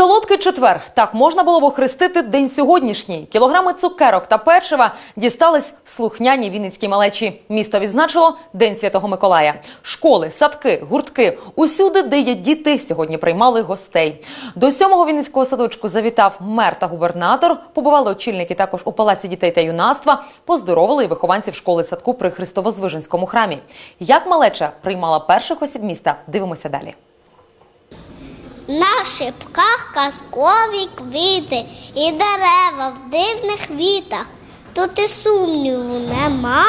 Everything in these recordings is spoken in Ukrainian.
Солодкий четвер так можна було б охрестити день сьогоднішній. Кілограми цукерок та печива дістались слухняні вінницькі малечі. Місто відзначило День Святого Миколая. Школи, садки, гуртки усюди, де є діти, сьогодні приймали гостей. До сьомого вінницького садочку завітав мер та губернатор. Побували очільники також у палаці дітей та юнацтва. Поздоровили і вихованців школи садку при Христовоздвиженському храмі. Як малеча приймала перших осіб міста? Дивимося далі. На шипках казкові квіти і дерева в дивних вітах. Тут і сумніву нема,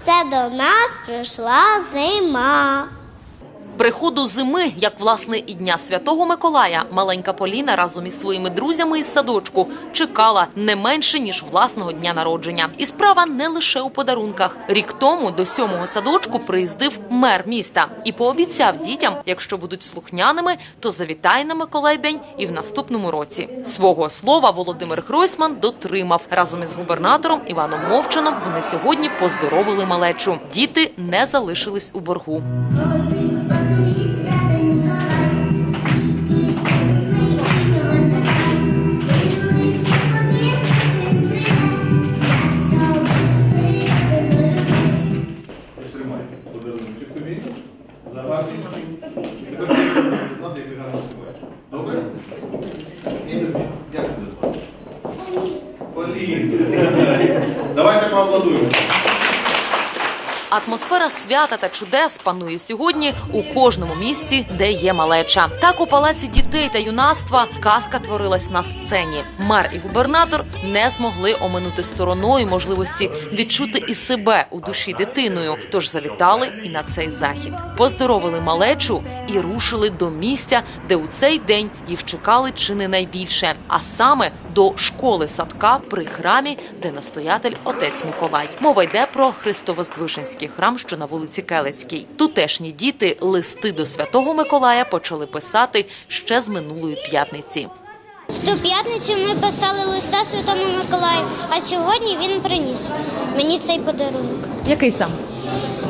це до нас прийшла зима. Приходу зими, як власне і дня святого Миколая, маленька Поліна разом із своїми друзями із садочку чекала не менше ніж власного дня народження. І справа не лише у подарунках. Рік тому до сьомого садочку приїздив мер міста і пообіцяв дітям, якщо будуть слухняними, то завітає на Миколай день і в наступному році. Свого слова Володимир Гройсман дотримав разом із губернатором Іваном Мовчаном. Вони сьогодні поздоровили малечу. Діти не залишились у боргу. Співаєш. Добре? Дякую. Як тебе? Полін. Давайте поаплодуємо. Атмосфера свята та чудес панує сьогодні у кожному місці, де є малеча. Так у палаці дітей та юнацтва казка творилась на сцені. Мер і губернатор не змогли оминути стороною можливості відчути і себе у душі дитиною. Тож завітали і на цей захід. Поздоровили малечу і рушили до місця, де у цей день їх чекали чи не найбільше, а саме до школи садка при храмі, де настоятель отець Миколай. Мова йде про Христовоздвиженський храм, що на вулиці Келецькій. Тутешні діти листи до святого Миколая почали писати ще з минулої п'ятниці. В ту п'ятницю ми писали листа Святому Миколаю, а сьогодні він приніс мені цей подарунок. Який сам?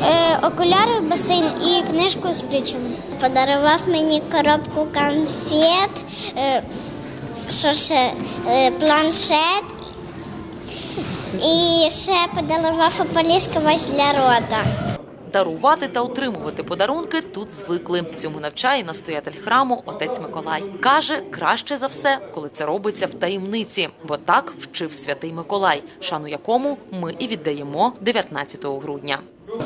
Е, окуляри, басейн і книжку з притчами. Подарував мені коробку конфет, е, що ще, е, планшет і ще подарував ополіскувач для рота. Дарувати та отримувати подарунки тут звикли. Цьому навчає настоятель храму отець Миколай. Каже, краще за все, коли це робиться в таємниці, бо так вчив святий Миколай, шану якому ми і віддаємо 19 грудня.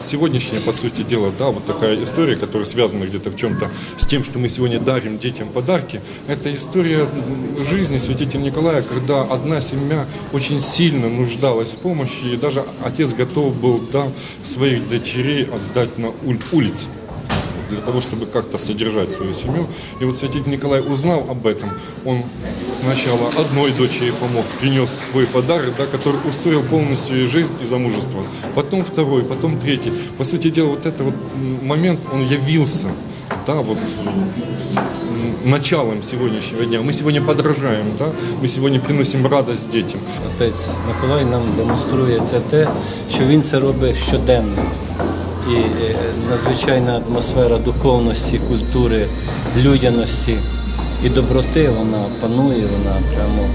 Сегодняшняя, по сути дела, да, вот такая история, которая связана где-то в чем-то с тем, что мы сегодня дарим детям подарки, это история жизни святителя Николая, когда одна семья очень сильно нуждалась в помощи, и даже отец готов был да, своих дочерей отдать на улице для того, чтобы как-то содержать свою семью. И вот святитель Николай узнал об этом. Он сначала одной дочери помог, принес свой подарок, да, который устроил полностью ее жизнь и замужество. Потом второй, потом третий. По сути дела, вот этот вот момент, он явился, да, вот началом сегодняшнего дня. Мы сегодня подражаем, да, мы сегодня приносим радость детям. Отець Миколай нам демонструє це те, що він це робить щоденно. І е, надзвичайна атмосфера духовності, культури, людяності і доброти, вона панує, вона прямо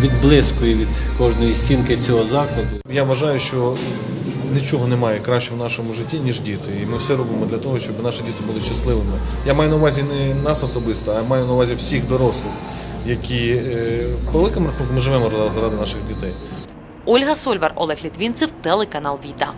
відблискує від кожної стінки цього закладу. Я вважаю, що нічого немає кращого в нашому житті, ніж діти. І ми все робимо для того, щоб наші діти були щасливими. Я маю на увазі не нас особисто, а маю на увазі всіх дорослих, які е, по великому рахунку ми живемо заради наших дітей. Ольга Сольвар, Олег Літвінцев, телеканал Віта.